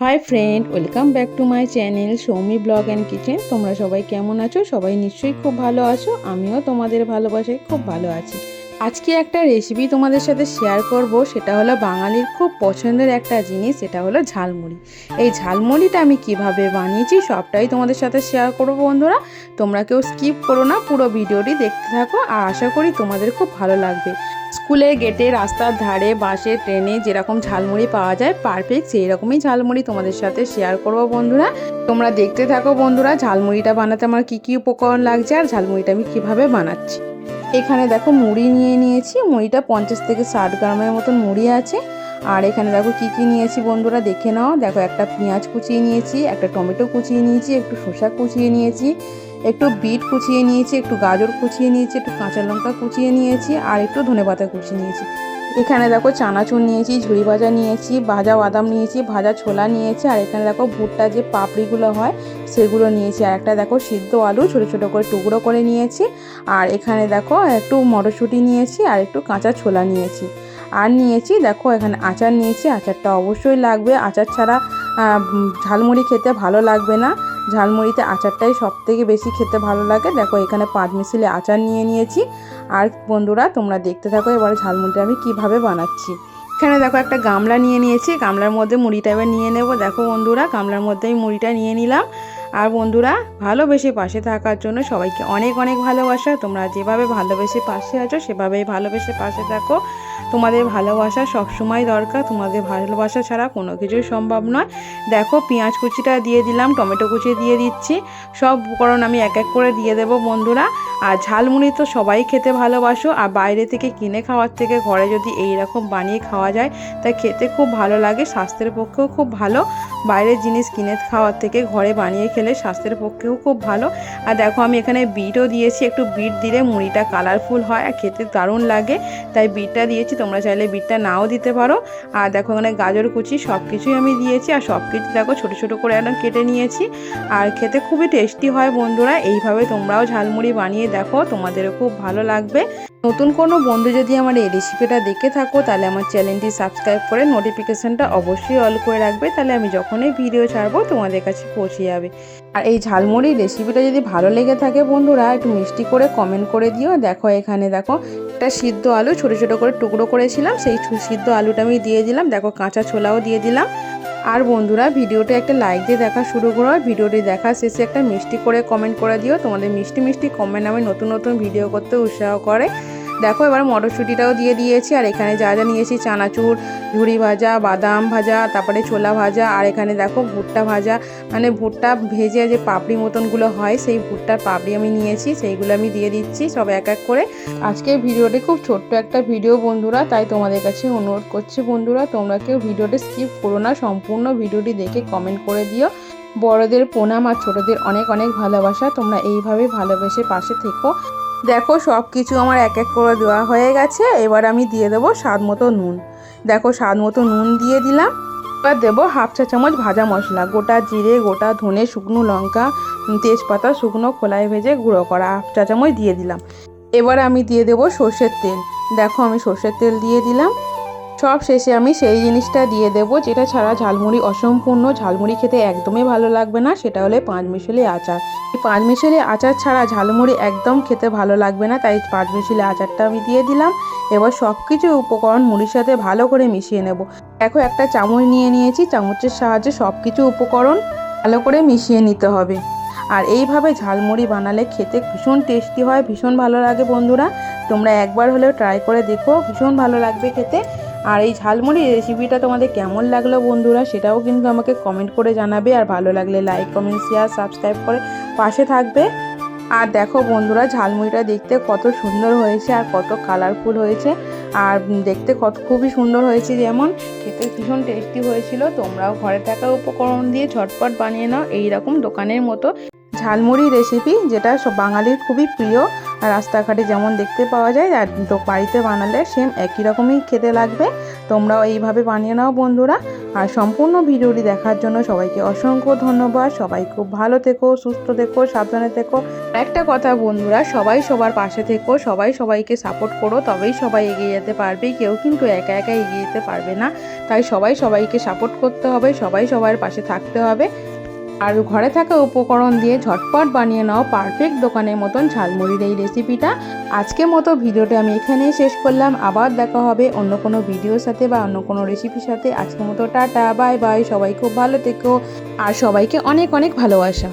Hi friend welcome back to my channel Soumi blog and kitchen তোমরা সবাই কেমন আছো? সবাই নিশ্চয়ই খুব ভালো আছো। আমিও তোমাদের ভালোবাসায় খুব ভালো আছি। আজকে একটা রেসিপি তোমাদের সাথে শেয়ার করব। সেটা হলো বাঙালির খুব পছন্দের একটা জিনিস, সেটা হলো ঝালমুড়ি। এই ঝালমুড়িটা আমি কীভাবে বানিয়েছি সবটাই তোমাদের সাথে শেয়ার করব বন্ধুরা। তোমরা কেউ স্কিপ করো না, পুরো ভিডিওটি দেখতে থাকো। আর আশা করি তোমাদের খুব ভালো লাগবে। স্কুলের গেটে, রাস্তার ধারে, বাসে, ট্রেনে যেরকম ঝালমুড়ি পাওয়া যায় পারফেক্ট সেই রকমই ঝালমুড়ি তোমাদের সাথে শেয়ার করব বন্ধুরা। তোমরা দেখতে থাকো বন্ধুরা, ঝালমুড়িটা বানাতে আমার কী কী উপকরণ লাগছে আর ঝালমুড়িটা আমি কীভাবে বানাচ্ছি। এখানে দেখো মুড়ি নিয়ে নিয়েছি, মুড়িটা পঞ্চাশ থেকে ষাট গ্রামের মতন মুড়ি আছে। আর এখানে দেখো কি কি নিয়েছি বন্ধুরা, দেখে নাও। দেখো একটা পেঁয়াজ কুচিয়ে নিয়েছি, একটা টমেটো কুচিয়ে নিয়েছি, একটু শসা কুচিয়ে নিয়েছি একটু বিট কুচিয়ে নিয়েছি, একটু গাজর কুচিয়ে নিয়েছি, একটু কাঁচা লঙ্কা কুচিয়ে নিয়েছি, আর একটু ধনেপাতা কুচিয়ে নিয়েছি। এখানে দেখো চানাচুর নিয়েছি ঝুড়ি ভাজা নিয়েছি, ভাজা বাদাম নিয়েছি, ভাজা ছোলা নিয়েছি, আর এখানে দেখো ভুট্টা যে পাপড়িগুলো হয় সেগুলো নিয়েছি, আর একটা দেখো সিদ্ধ আলু ছোটো ছোটো করে টুকরো করে নিয়েছি, আর এখানে দেখো একটু মটরশুঁটি নিয়েছি, আর একটু কাঁচা ছোলা নিয়েছি। আর নিয়েছি দেখো এখানে আচার নিয়েছি, আচারটা অবশ্যই লাগবে, আচার ছাড়া ঝালমুড়ি খেতে ভালো লাগবে না। ঝালমুড়িতে আচারটাই সব থেকে বেশি খেতে ভালো লাগে। দেখো, এখানে পাঁচ মিশিলে আচার নিয়ে নিয়েছি। আর বন্ধুরা, তোমরা দেখতে থাকো এবারে ঝালমুড়িটা আমি কীভাবে বানাচ্ছি। এখানে দেখো একটা গামলা নিয়ে নিয়েছি। গামলার মধ্যে মুড়িটা এবার নিয়ে নেব। দেখো বন্ধুরা, গামলার মধ্যে আমি মুড়িটা নিয়ে নিলাম। আর বন্ধুরা, ভালোবেসে পাশে থাকার জন্য সবাইকে অনেক অনেক ভালোবাসা। তোমরা যেভাবে ভালোবেসে পাশে আছো, সেভাবেই ভালোবেসে পাশে থাকো। তোমাদের ভালোবাসা সবসময় দরকার, তোমাদের ভালোবাসা ছাড়া কোনো কিছুই সম্ভব নয়। দেখো, পেঁয়াজ কুচিটা দিয়ে দিলাম, টমেটো কুচি দিয়ে দিচ্ছি। সব উপকরণ আমি এক এক করে দিয়ে দেবো বন্ধুরা। আর ঝালমুড়ি তো সবাই খেতে ভালোবাসো, আর বাইরে থেকে কিনে খাওয়ার থেকে ঘরে যদি এই রকম বানিয়ে খাওয়া যায়, তা খেতে খুব ভালো লাগে, স্বাস্থ্যের পক্ষেও খুব ভালো। বাইরের জিনিস কিনে খাওয়ার থেকে ঘরে বানিয়ে খেলে স্বাস্থ্যের পক্ষেও খুব ভালো। আর দেখো, আমি এখানে বিটও দিয়েছি। একটু বিট দিলে মুড়িটা কালারফুল হয় আর খেতে দারুণ লাগে। তাই বিটটা দিয়েছি। তোমরা চাইলে বিটটা নাও দিতে পারো। আর দেখো, এখানে গাজর কুচি সব কিছুই আমি দিয়েছি। আর সব কিছু দেখো, ছোটো ছোটো করে একদম কেটে নিয়েছি। আর খেতে খুবই টেস্টি হয় বন্ধুরা। এইভাবে তোমরাও ঝালমুড়ি বানিয়ে দেখো। তোমাদেরও খুব ভালো লাগবে। নতুন কোনো বন্ধু যদি আমার এই রেসিপিটা দেখে থাকো, তাহলে আমার চ্যানেলটি সাবস্ক্রাইব করে নোটিফিকেশানটা অবশ্যই অল করে রাখবে। তাহলে আমি যখনই ভিডিও ছাড়বো, তোমাদের কাছে পৌঁছে যাবে। আর এই ঝালমুড়ির রেসিপিটা যদি ভালো লেগে থাকে বন্ধুরা, একটু মিষ্টি করে কমেন্ট করে দিও। দেখো এখানে দেখো, একটা সিদ্ধ আলু ছোটো ছোটো করে টুকরো করেছিলাম, সেই সিদ্ধ আলুটা আমি দিয়ে দিলাম। দেখো কাঁচা ছোলাও দিয়ে দিলাম। আর বন্ধুরা ভিডিওটা একটা লাইক দিয়ে দেখা শুরু করো ভিডিওটি দেখা শেষে একটা মিষ্টি করে কমেন্ট করে দিও। তোমাদের মিষ্টি মিষ্টি কমেন্ট আমি নতুন নতুন ভিডিও করতে উৎসাহ করে। দেখো, এবার মটরশুঁটিটাও দিয়ে দিয়েছি, আর এখানে যা যা নিয়েছি চানাচুর ঝুড়ি ভাজা, বাদাম ভাজা, তারপরে ছোলা ভাজা, আর এখানে দেখো ভুট্টা ভাজা। মানে ভুট্টা ভেজে যে পাপড়ি মতনগুলো হয়, সেই ভুট্টার পাপড়ি আমি নিয়েছি, সেইগুলো আমি দিয়ে দিচ্ছি, সব এক এক করে। আজকের ভিডিওটি খুব ছোট্ট একটা ভিডিও বন্ধুরা, তাই তোমাদের কাছে অনুরোধ করছি বন্ধুরা, তোমরা কেউ ভিডিওটি স্কিপ করো না, সম্পূর্ণ ভিডিওটি দেখে কমেন্ট করে দিও। বড়দের প্রণাম আর ছোটদের অনেক অনেক ভালোবাসা, তোমরা এইভাবে ভালোবেসে পাশে থেকো। দেখো সব কিছু আমার এক এক করে দেওয়া হয়ে গেছে। এবার আমি দিয়ে দেবো স্বাদ মতো নুন। দেখো, স্বাদ মতো নুন দিয়ে দিলাম। এবার দেবো হাফ চা চামচ ভাজা মশলা। গোটা জিরে, গোটা ধনে, শুকনো লঙ্কা, তেজপাতা, শুকনো খোলায় ভেজে গুঁড়ো করা হাফ চা চামচ দিয়ে দিলাম। এবার আমি দিয়ে দেবো সর্ষের তেল। দেখো, আমি সর্ষের তেল দিয়ে দিলাম। সব শেষে আমি সেই জিনিসটা দিয়ে দেব, যেটা ছাড়া ঝালমুড়ি অসম্পূর্ণ। ঝালমুড়ি খেতে একদমই ভালো লাগবে না, সেটা হলে পাঁচ মিশালি আচার। এই পাঁচ মিশালি আচার ছাড়া ঝালমুড়ি একদম খেতে ভালো লাগবে না, তাই পাঁচ মিশালি আচারটা আমি দিয়ে দিলাম। এবার সব কিছু উপকরণ মুড়ির সাথে ভালো করে মিশিয়ে নেব। দেখো, একটা চামচ নিয়ে নিয়েছি, চামচের সাহায্যে সব কিছু উপকরণ ভালো করে মিশিয়ে নিতে হবে। আর এইভাবে ঝালমুড়ি বানালে খেতে ভীষণ টেস্টি হয়, ভীষণ ভালো লাগে বন্ধুরা। তোমরা একবার হলেও ট্রাই করে দেখো, ভীষণ ভালো লাগবে খেতে। আর এই ঝালমুড়ি রেসিপিটা তোমাদের কেমন লাগল বন্ধুরা, সেটাও কিন্তু আমাকে কমেন্ট করে জানাবে, আর ভালো লাগলে লাইক কমেন্ট শেয়ার সাবস্ক্রাইব করে পাশে থাকবে। আর দেখো বন্ধুরা, ঝালমুড়িটা দেখতে কত সুন্দর হয়েছে আর কত কালারফুল হয়েছে। আর দেখতে কত, খুবই সুন্দর হয়েছে যেমন, খেতে ভীষণ টেস্টি হয়েছিল। তোমরাও ঘরে থাকা উপকরণ দিয়ে ঝটপট বানিয়ে নাও এই রকম দোকানের মতো। ঝালমুড়ি রেসিপি যেটা সব বাঙালির খুবই প্রিয়। আর রাস্তাঘাটে যেমন দেখতে পাওয়া যায়, আর তো বাড়িতে বানালে সেম একই রকমই খেতে লাগবে। তোমরাও এইভাবে বানিয়ে নাও বন্ধুরা। আর সম্পূর্ণ ভিডিওটি দেখার জন্য সবাইকে অসংখ্য ধন্যবাদ। সবাই খুব ভালো থেকো, সুস্থ থেকো, সাবধানে থেকো। একটা কথা বন্ধুরা, সবাই সবার পাশে থেকো, সবাই সবাইকে সাপোর্ট করো, তবেই সবাই এগিয়ে যেতে পারবে। কেউ কিন্তু একা একা এগিয়ে যেতে পারবে না। তাই সবাই সবাইকে সাপোর্ট করতে হবে, সবাই সবার পাশে থাকতে হবে। আর ঘরে থাকা উপকরণ দিয়ে ঝটপট বানিয়ে নাও পারফেক্ট দোকানের মতন ঝালমুড়ির এই রেসিপিটা আজকের মতো ভিডিওটা আমি এখানেই শেষ করলাম। আবার দেখা হবে অন্য কোনো ভিডিওর সাথে বা অন্য কোনো রেসিপির সাথে। আজকের মতো টাটা বাই বাই সবাই খুব ভালো থেকো। আর সবাইকে অনেক অনেক ভালোবাসা।